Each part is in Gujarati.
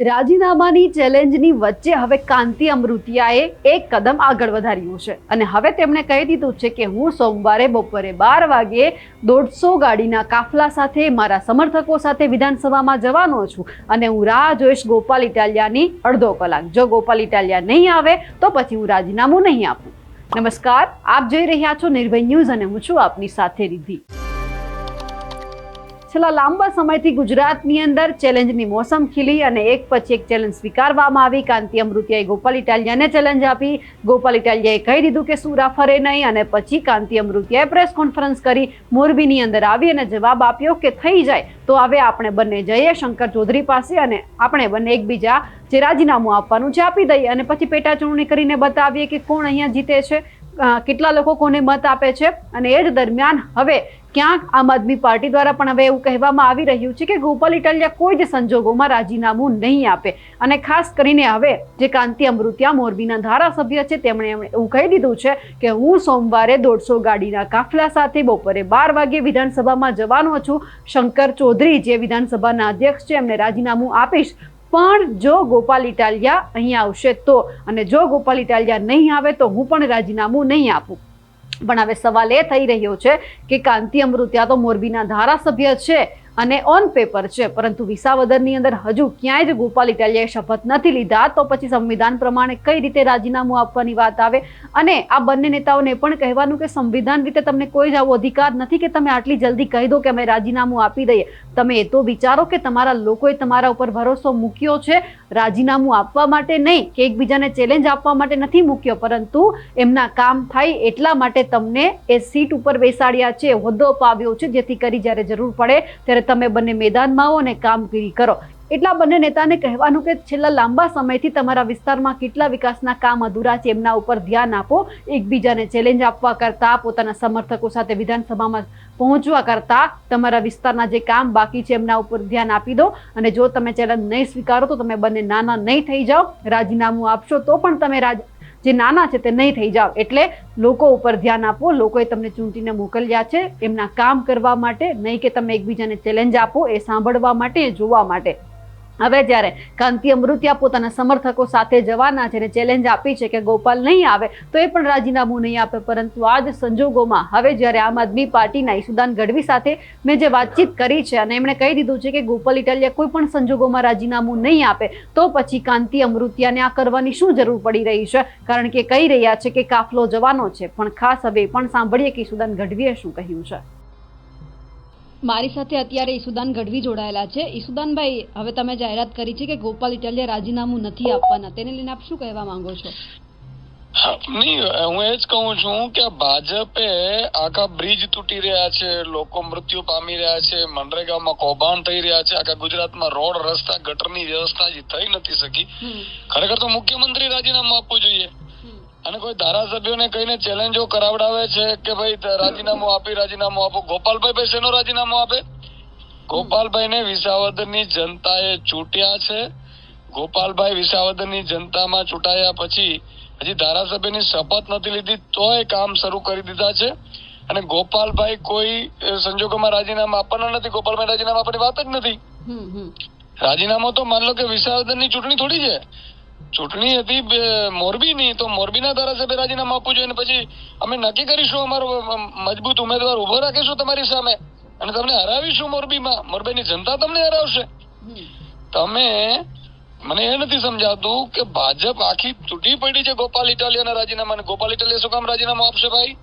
રાજીનામાની ચેલેન્જની વચ્ચે હવે કાંતિ અમૃતિયાએ એક કદમ આગળ વધાર્યું છે. અને હવે તેમણે કહી દીધું છે કે હું સોમવારે બપોરે બાર વાગે દોઢસો ગાડીના કાફલા સાથે, મારા સમર્થકો સાથે વિધાનસભામાં જવાનો છું અને હું રાહ જોઈશ ગોપાલ ઇટાલિયાની અડધો કલાક. જો ગોપાલ ઇટાલિયા નહીં આવે, તો પછી હું રાજીનામું નહીં આપું. નમસ્કાર, આપ જોઈ રહ્યા છો નિર્ભય ન્યૂઝ અને હું છું આપની સાથે રિદ્ધિ. છેલ્લા લાંબા સમયથી ગુજરાતની અંદર ચેલેન્જની મોસમ ખીલી અને એક પછી એક ચેલેન્જ સ્વીકારવામાં આવી. કાંતિ અમૃતિયાએ ગોપાલ ઇટાલિયાને ચેલેન્જ આપી. ગોપાલ ઇટાલિયાએ કહી દીધું કે સુરા ફરે નહીં અને પછી કાંતિ અમૃતિયાએ પ્રેસ કોન્ફરન્સ કરી મોરબીની અંદર આવી અને જવાબ આપ્યો કે થઈ જાય તો હવે આપણે બંને જઈએ શંકર ચૌધરી પાસે અને આપણે બંને એકબીજા જે રાજીનામું આપવાનું છે આપી દઈએ અને પછી પેટા ચૂંટણી કરીને બતાવીએ કે કોણ અહીંયા જીતે છે. કેટલા લોકો કોને મત આપે છે? અને એ જ દરમિયાન હવે ક્યાંક આમ આદમી પાર્ટી દ્વારા પણ હવે એવું કહેવામાં આવી રહ્યું છે કે ગોપાલ ઇટાલિયા કોઈ જ સંજોગોમાં રાજીનામું નહીં આપે. અને ખાસ કરીને હવે જે કાંતિ અમૃતિયા મોરબીના ધારાસભ્ય છે, તેમણે એમણે એવું કહી દીધું છે કે હું સોમવારે દોઢસો ગાડીના કાફલા સાથે બપોરે બાર વાગે વિધાનસભામાં જવાનો છું. શંકર ચૌધરી જે વિધાનસભાના અધ્યક્ષ છે, એમને રાજીનામું આપીશ. પણ જો ગોપાલ ઇટાલિયા અહીંયા આવશે તો, અને જો ગોપાલ ઇટાલિયા નહીં આવે તો હું પણ રાજીનામું નહીં આપું. પણ હવે સવાલ એ થઈ રહ્યો છે કે કાંતિ અમૃત્યા તો મોરબીના ધારાસભ્ય છે. અને ઓન પેપર છે. પરંતુ વિસાવદરની અંદર હજુ ક્યાંય જ ગોપાલ ઇટાલિયાએ શપથ નથી લીધા, તો પછી સંવિધાન પ્રમાણે કઈ રીતે રાજીનામું આપવાની વાત આવે? અને આ બંને નેતાઓને પણ કહેવાનું કે સંવિધાન રીતે તમને કોઈ જ આવો અધિકાર નથી કે તમે આટલી જલ્દી કહી દો કે અમે રાજીનામું આપી દઈએ. તમે એ તો વિચારો કે તમારા લોકોએ તમારા ઉપર ભરોસો મૂક્યો છે, રાજીનામું આપવા માટે નહીં, કે એકબીજાને ચેલેન્જ આપવા માટે નથી મૂક્યો. પરંતુ એમના કામ થાય એટલા માટે તમને એ સીટ ઉપર બેસાડ્યા છે, હોદ્દો અપાવ્યો છે, જેથી કરી જ્યારે જરૂર પડે ત્યારે તમે બંને મેદાનમાં આવો અને કામગીરી કરો. એટલા બંને નેતાને કહેવાનું કે છેલ્લા લાંબા સમયથી તમારા વિસ્તારમાં કેટલા વિકાસના કામ અધૂરા છે એમના ઉપર ધ્યાન આપો. એકબીજાને ચેલેન્જ આપવા કરતાં, પોતાના સમર્થકો સાથે વિધાનસભામાં પહોંચવા કરતાં, તમારા વિસ્તારના જે કામ બાકી છે એમના ઉપર ધ્યાન આપી દો. અને જો તમે ચેલેન્જ નહીં સ્વીકારો તો તમે બંને નાના નહીં થઈ જાઓ. રાજીનામું આપશો તો પણ તમે રાજ જે નાના છે તે નહીં થઈ જાઓ એટલે લોકો ઉપર ધ્યાન આપો, લોકોએ તમને ચૂંટીને મોકલ્યા છે. એમના કામ કરવા માટે, નહીં કે તમે એકબીજાને ચેલેન્જ આપો, એ સાંભળવા માટે એ જોવા માટે. હવે જ્યારે કાંતિ અમૃતિયા પોતાના સમર્થકો સાથે જવાના છે અને ચેલેન્જ આપી છે કે ગોપાલ નહીં આવે, તો એ પણ રાજીનામું નહીં આપે. પરંતુ આ જ સંજોગોમાં હવે જ્યારે આમ આદમી પાર્ટીના ઈસુદાન ગઢવી સાથે મેં જે વાતચીત કરી છે અને એમણે કહી દીધું છે કે ગોપાલ ઇટાલિયા કોઈ પણ સંજોગોમાં રાજીનામું નહીં આપે, તો પછી કાંતિ અમૃતિયાને આ કરવાની શું જરૂર પડી રહી છે? કારણ કે કહી રહ્યા છે કે કાફલો જવાનો છે. પણ ખાસ હવે પણ સાંભળીએ કે ઈસુદાન ગઢવીએ શું કહ્યું છે. મારી સાથે અત્યારે ઈસુદાન ગઢવી જોડાયેલા છે. ઈસુદાનભાઈ હવે તમે જાહેરાત કરી છે કે ગોપાલ ઇટાલિયા રાજીનામું નથી આપવાના. તેને લઈને આપ શું કહેવા માંગો છો? નહીં હું એ જ કહું છું કે ભાજપે આખા બ્રિજ તૂટી રહ્યા છે લોકો મૃત્યુ પામી રહ્યા છે મનરેગામાં કૌભાંડ થઈ રહ્યા છે આખા ગુજરાતમાં રોડ રસ્તા ગટરની વ્યવસ્થા થઈ નથી શકી. ખરેખર તો મુખ્યમંત્રી રાજીનામું આપવું જોઈએ. અને કોઈ ધારાસભ્યોને કહીને ચેલેન્જો કરાવડાવે છે કે ભાઈ રાજીનામું આપી રાજીનામું આપો? ગોપાલભાઈ ભાઈ શેનો રાજીનામું આપે? ગોપાલભાઈને વિસાવદરની જનતાએ ચૂંટ્યા છે. ગોપાલભાઈ વિસાવદરની જનતામાં ચૂંટાયા પછી હજી ધારાસભ્યની શપથ નથી લીધી તોય કામ શરૂ કરી દીધા છે. અને ગોપાલભાઈ કોઈ સંજોગોમાં રાજીનામા આપવાના નથી ગોપાલભાઈ રાજીનામા આપવાની વાત જ નથી. રાજીનામું તો માન લો કે વિસાવદરની ચૂંટણી થોડી છે. ચૂંટણી હતી મોરબીની, તો મોરબીના ધારાસભ્ય રાજીનામું આપવું જોઈએ પછી અમે નક્કી કરીશું અમારો મજબૂત ઉમેદવાર ઊભો રાખીશું તમારી સામે અને તમને હરાવીશું મોરબીમાં. મોરબીની જનતા તમને હરાવશે. તમે મને એ નથી સમજાતું કે ભાજપ આખી તૂટી પડી છે ગોપાલ ઇટાલિયાના રાજીનામા ગોપાલ ઇટાલિયા શું કામ રાજીનામું આપશે ભાઈ?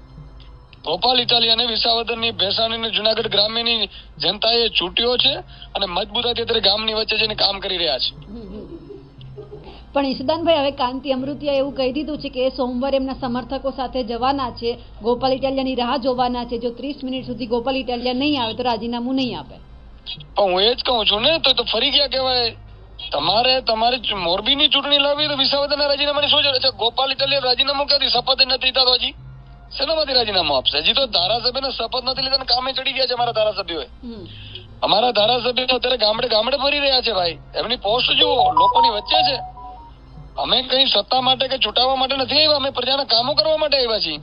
ગોપાલ ઇટાલિયાને વિસાવદરની ભેસાણીની જુનાગઢ ગ્રામ્યની જનતાએ ચૂંટ્યો છે અને મજબૂતાથી અત્યારે ગામની વચ્ચે જઈને કામ કરી રહ્યા છે. પણ ઈશદાનભાઈ હવે કાંતિ અમૃતિયા એવું કહી દીધું છે કે એ સોમવારે એમના સમર્થકો સાથે જવાના છે. ગોપાલ ઇટાલિયાની રાહ જોવાના છે. જો ત્રીસ મિનિટ સુધી ગોપાલ ઇટાલિયા નહીં આવે તો રાજીનામું નહીં આપે. હું એ જ કહું છું ને તો તો ફરી ગયા કહેવાય. તમારે તમારે મોરબીની ચૂંટણી લાવી તો વિસાવદરના રાજીનામાની શું જરૂર છે? ગોપાલ ઇટાલિયા રાજીનામું ક્યાંથી? શપથ નથી લીધા તો હજી? શેનામાંથી રાજીનામું આપશે? હજી તો ધારાસભ્યને શપથ નથી લીધા કામે ચડી ગયા છે અમારા ધારાસભ્યોએ. અમારા ધારાસભ્યો અત્યારે ગામડે ગામડે ફરી રહ્યા છે ભાઈ. એમની પોસ્ટ જુઓ લોકોની વચ્ચે છે. અમે કઈ સત્તા માટે કે ચૂંટાવવા માટે નથી આવ્યા અમે પ્રજાના કામો કરવા માટે આવ્યા છીએ.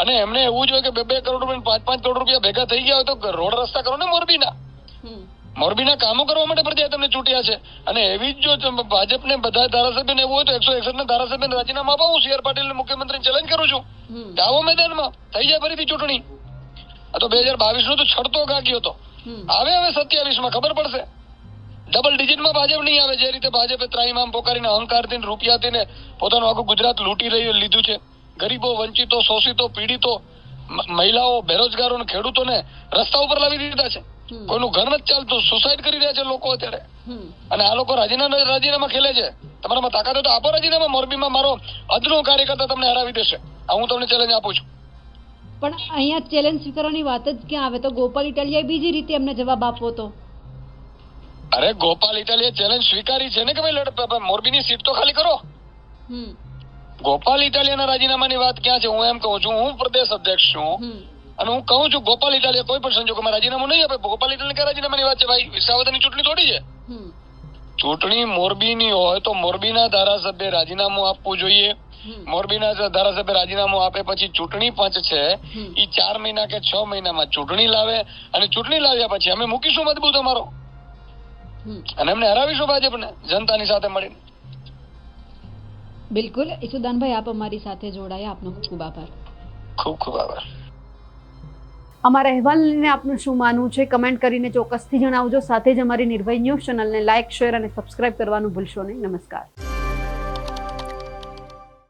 અને એમને એવું જોઈએ કે બે બે કરોડ રૂપિયા પાંચ પાંચ કરોડ રૂપિયા ભેગા થઈ ગયા હોય તો રોડ રસ્તા કરો ને મોરબીના. મોરબીના કામો કરવા માટે પ્રજા તમને ચૂંટ્યા છે. અને એવી જ જો ભાજપને બધા ધારાસભ્યને એવું હોય તો એકસો એકસઠ ના ધારાસભ્યને રાજીનામા આપો. હું સીઆર પાટીલ મુખ્યમંત્રી ચેલેન્જ કરું છું. આવો મેદાનમાં. થઈ જાય ફરીથી ચૂંટણી. આ તો બે હજાર બાવીસનું તો છડતો ગાગ્યો હતો. આવે હવે સત્યાવીસમાં ખબર પડશે. ડબલ ડિજિટમાં ભાજપ નહીં આવે. જે રીતે ભાજપે ત્રાહીમામ પોકારીને અહંકારથી રૂપિયાથી ને પોતાનું આખું ગુજરાત લૂંટી રહ્યું લીધું છે. ગરીબો વંચિતો શોષિતો પીડિતો મહિલાઓ બેરોજગારો ને ખેડૂતોને રસ્તા ઉપર લાવી દીધા છે. કોઈનું ઘર નથી ચાલતું. સુસાઇડ કરી રહ્યા છે લોકો અત્યારે. અને આ લોકો રાજીનામા રાજીનામા ખેલે છે. તમારામાં તાકાત તો આપો રાજીનામા. મોરબીમાં મારો અદનો કાર્યકર્તા તમને હરાવી દેશે. આ હું તમને ચેલેન્જ આપું છું. પણ અહીંયા ચેલેન્જ સ્વીકારવાની વાત જ ક્યાં આવે? તો ગોપાલ ઇટાલિયા બીજી રીતે એમને જવાબ આપવો તો અરે ગોપાલ ઇટાલીએ ચેલેન્જ સ્વીકારી છે ને કે ભાઈ લડ મોરબીની સીટ તો ખાલી કરો? ગોપાલ ઇટાલિયાના રાજીનામાની વાત ક્યાં છે? હું એમ કહું છું હું પ્રદેશ અધ્યક્ષ છું અને હું કહું છું ગોપાલ ઇટાલિયા કોઈ પણ સંજોગોમાં રાજીનામું નહીં આપે. ગોપાલ ઇટાલિયા ક્યાં રાજીનામાની વાત છે ભાઈ? વિસાવદરની ચૂંટણી થોડી છે. ચૂંટણી મોરબીની હોય તો મોરબીના ધારાસભ્ય રાજીનામું આપવું જોઈએ. મોરબીના ધારાસભ્ય રાજીનામું આપે પછી ચૂંટણી પંચ છે. એ ઈ ચાર મહિના કે છ મહિનામાં ચૂંટણી લાવે અને ચૂંટણી લાવ્યા પછી અમે મૂકીશું મજબૂત અમારો. અને એમને હરાવીશું ભાજપને જનતાની સાથે મળીને. બિલકુલ. ઈસુદાનભાઈ આપ અમારી સાથે જોડાયા. આપનો ખૂબ ખૂબ આભાર. ખૂબ ખૂબ આભાર. અમારા અહેવાલને આપનું શું માનવું છે? કમેન્ટ કરીને ચોક્કસથી જણાવજો. સાથે જ અમારી નિર્ભય ન્યૂઝ ચેનલને લાઇક શેર અને સબસ્ક્રાઇબ કરવાનું ભૂલશો નહીં. નમસ્કાર.